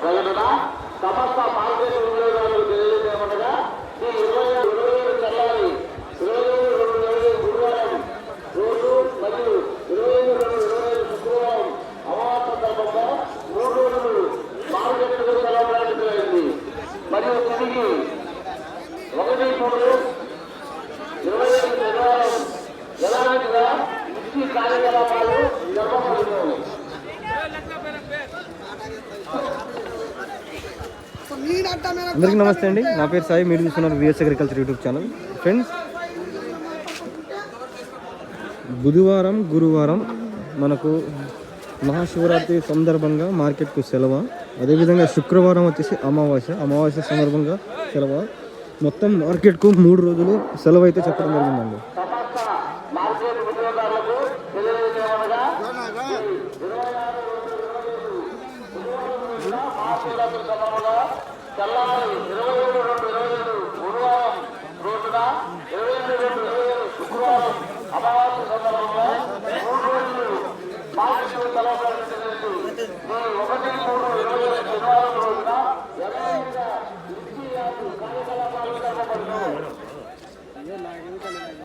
ప్రకటన సమస్త మార్కెట్ వినియోగదారులకు తెలియజేయమనగా ఈ ఇరవై ఇరవై ఏడు తెల్లారి ఇరవై ఏడు రెండు ఇరవై గురువారం రోజు మరియు ఇరవై రెండు ఇరవై ఐదు శుక్రవారం అమావాస్య సందర్భంగా మూడు రోజులు మార్కెట్కు సెలవు మరియు తిరిగి ఒకటి మూడు ఇరవై ఐదు శనివారం యథావిధిగా వృత్తి కార్యకలాపాలు అందరికీ నమస్తే అండి. నా పేరు సాయి. మీరు చూస్తున్నారు VS agriculture YouTube channel friends బుధవారం గురువారం మనకు మహాశివరాత్రి సందర్భంగా మార్కెట్కు సెలవు. అదేవిధంగా శుక్రవారం వచ్చేసి అమావాస్య. అమావాస్య సందర్భంగా సెలవు. మొత్తం మార్కెట్కు మూడు రోజులు సెలవు అయితే చెప్పడం జరిగిందండి. తెల్లవారు ఇరవై ఏడు రెండు ఇరవై ఏడు గురువారం రోజున ఇరవై ఎనిమిది రెండు ఇరవై ఏడు శుక్రవారం అమావాస్య సందర్భంగా మూడు రోజులు పాటిస్తూ తెలవబడినట్టు ఒకటి మూడు ఇరవై ఏడు శనివారం రోజున ఎవరైనా కార్యకలాపాలు